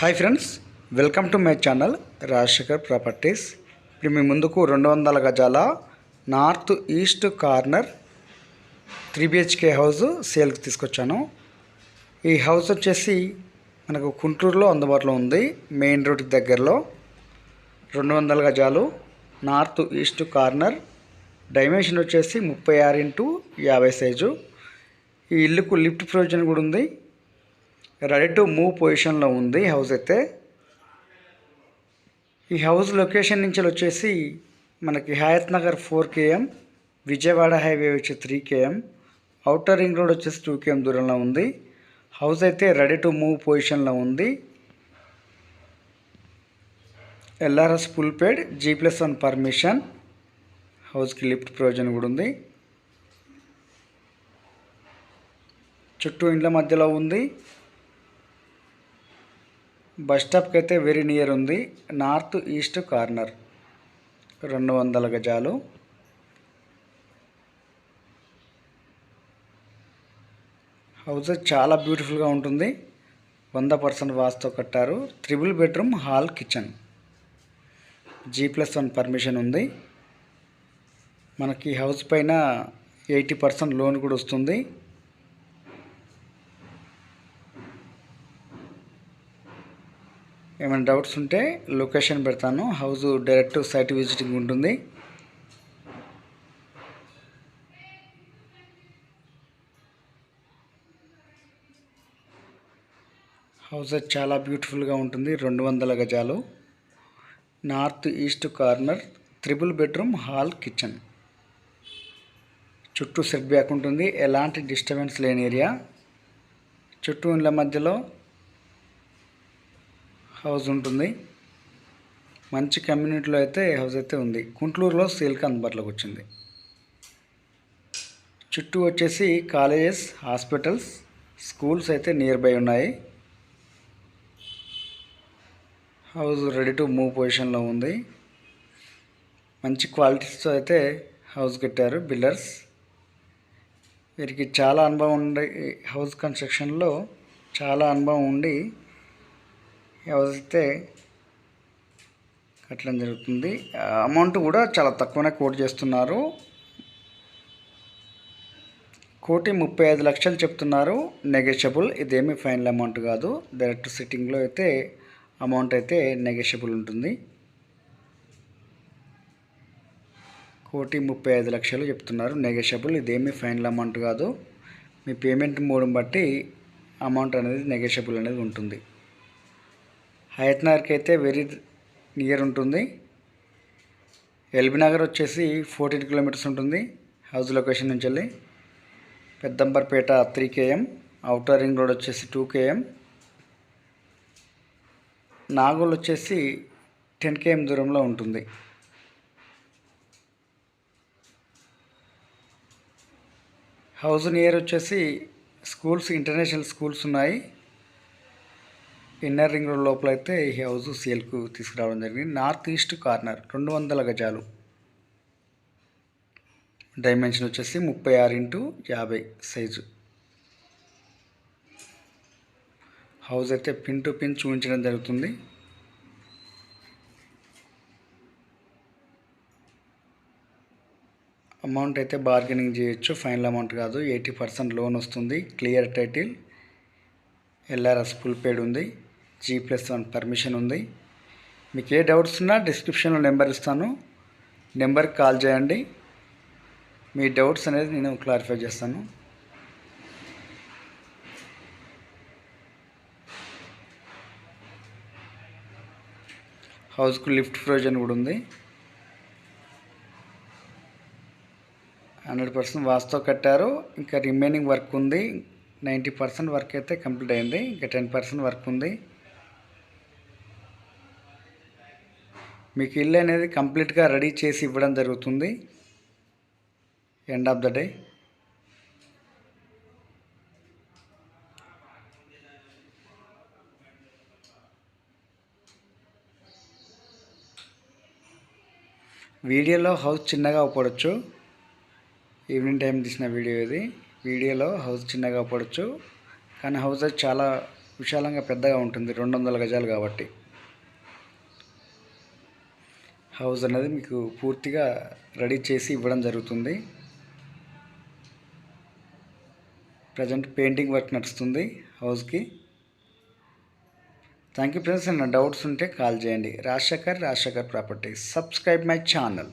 Hi friends welcome to my channel Rajasekhar properties. ఇప్పుడు మీ ముందుకు రెండు వందల గజాల north east corner three BHK house సేల్కి తీసుకొచ్చాను. ఈ హౌస్ వచ్చేసి మనకు గుంటూరులో అందుబాటులో ఉంది మెయిన్ రోడ్కి దగ్గరలో. రెండు వందల గజాలు నార్త్ ఈస్ట్ కార్నర్ డైమెన్షన్ వచ్చేసి ముప్పై ఆరు ఇంటూ యాభై సైజు. ఈ ఇల్లుకు లిఫ్ట్ ప్రయోజనం కూడా ఉంది. రెడీ టు మూవ్ పొజిషన్లో ఉంది హౌస్ అయితే. ఈ హౌస్ లొకేషన్ నుంచి వచ్చేసి మనకి Hayath Nagar four KM Vijayawada highway వచ్చి three KM outer ring road వచ్చేసి టూ కేఎం దూరంలో ఉంది. హౌస్ అయితే రెడీ టు మూవ్ పొజిషన్లో ఉంది. LRS full paid G plus one permission హౌస్కి లిఫ్ట్ ప్రయోజనం కూడా ఉంది. చుట్టూ ఇండ్ల మధ్యలో ఉంది. బస్ స్టాప్కి అయితే వెరీ నియర్ ఉంది. North east corner. రెండు వందల గజాలు. హౌస్ చాలా బ్యూటిఫుల్గా ఉంటుంది. వంద పర్సెంట్ వాస్తో కట్టారు. Triple bedroom hall kitchen. G plus one permission ఉంది. మనకి హౌస్ పైన ఎయిటీ పర్సెంట్ లోన్ కూడా వస్తుంది. ఏమైనా డౌట్స్ ఉంటే లొకేషన్ పెడతాను. హౌస్ డైరెక్ట్ సైట్ విజిటింగ్ ఉంటుంది. హౌస్ చాలా బ్యూటిఫుల్గా ఉంటుంది. రెండు వందల గజాలు. North east corner triple bedroom hall kitchen. చుట్టూ సెట్ బ్యాక్ ఉంటుంది. ఎలాంటి డిస్టర్బెన్స్ లేని ఏరియా. చుట్టూ ఇండ్ల మధ్యలో హౌస్ ఉంటుంది. మంచి కమ్యూనిటీలో అయితే హౌస్ అయితే ఉంది. గుంటూరులో సేల్కి అందుబాటులోకి వచ్చింది. చుట్టూ వచ్చేసి కాలేజెస్ హాస్పిటల్స్ స్కూల్స్ అయితే నియర్ బై ఉన్నాయి. హౌస్ రెడీ టు మూవ్ పొజిషన్లో ఉంది. మంచి క్వాలిటీస్తో అయితే హౌస్ కట్టారు బిల్డర్స్. వీరికి చాలా అనుభవం ఉండి హౌస్ కన్స్ట్రక్షన్లో చాలా అనుభవం ఉండి హౌస్ అయితే కట్టడం జరుగుతుంది. అమౌంట్ కూడా చాలా తక్కువనే కోట్ చేస్తున్నారు. కోటి ముప్పై ఐదు లక్షలు చెప్తున్నారు. నెగోషియబుల్ ఇదేమీ ఫైనల్ అమౌంట్ కాదు. డైరెక్ట్ సిట్టింగ్లో అయితే అమౌంట్ అయితే నెగెషబుల్ ఉంటుంది. కోటి ముప్పై ఐదు లక్షలు చెప్తున్నారు. నెగెషబుల్ ఇదేమీ ఫైనల్ అమౌంట్ కాదు. మీ పేమెంట్ మూడు బట్టి అమౌంట్ అనేది నెగెషబుల్ అనేది ఉంటుంది. హయత్నగర్కి అయితే వెరీ నియర్ ఉంటుంది. ఎల్బీ నగర్ వచ్చేసి ఫోర్టీన్ కిలోమీటర్స్ ఉంటుంది. హౌస్ లొకేషన్ నుంచి వెళ్ళి Peddamberpet three KM outer ring road వచ్చేసి టూ కేఎం. నాగోల్ వచ్చేసి టెన్ కేఎం దూరంలో ఉంటుంది. హౌస్ నియర్ వచ్చేసి స్కూల్స్ ఇంటర్నేషనల్ స్కూల్స్ ఉన్నాయి. ఇన్నర్ రింగ్ రోడ్ లోపల అయితే ఈ హౌస్ సేల్కు తీసుకురావడం జరిగింది. నార్త్ ఈస్ట్ కార్నర్ రెండు వందల గజాలు. డైమెన్షన్ వచ్చేసి ముప్పై ఆరు ఇంటూ యాభై సైజు. హౌస్ అయితే పిన్ టు పిన్ చూపించడం జరుగుతుంది. అమౌంట్ అయితే బార్గెనింగ్ చేయొచ్చు. ఫైనల్ అమౌంట్ కాదు. ఎయిటీ పర్సెంట్ లోన్ వస్తుంది. Clear title. LRS full paid ఉంది. జీ ప్లస్ వన్ పర్మిషన్ ఉంది. మీకు ఏ డౌట్స్ ఉన్నా డిస్క్రిప్షన్లో నెంబర్ ఇస్తాను. నెంబర్కి కాల్ చేయండి. మీ డౌట్స్ అనేది నేను క్లారిఫై చేస్తాను. హౌస్కు లిఫ్ట్ ప్రొవిజన్ కూడా ఉంది. హండ్రెడ్ పర్సెంట్ వాస్తో కట్టారు. ఇంకా రిమైనింగ్ వర్క్ ఉంది. నైంటీ పర్సెంట్ వర్క్ అయితే కంప్లీట్ అయింది. ఇంకా టెన్ పర్సెంట్ వర్క్ ఉంది. మీకు ఇల్లు అనేది కంప్లీట్గా రెడీ చేసి ఇవ్వడం జరుగుతుంది. ఎండ్ ఆఫ్ ద డే వీడియోలో హౌస్ చిన్నగా పడవచ్చు ఈవినింగ్ టైం తీసిన వీడియో ఇది. వీడియోలో హౌస్ చిన్నగా పడవచ్చు కానీ హౌస్ చాలా విశాలంగా పెద్దగా ఉంటుంది. రెండు వందల గజాలు కాబట్టి. హౌస్ అనేది మీకు పూర్తిగా రెడీ చేసి ఇవ్వడం జరుగుతుంది. ప్రజెంట్ పెయింటింగ్ వర్క్ నడుస్తుంది హౌస్కి. థ్యాంక్ యూ ఫ్రెండ్స్ ఏమైనా డౌట్స్ ఉంటే కాల్ చేయండి. Rajasekhar Rajasekhar properties. Subscribe my channel.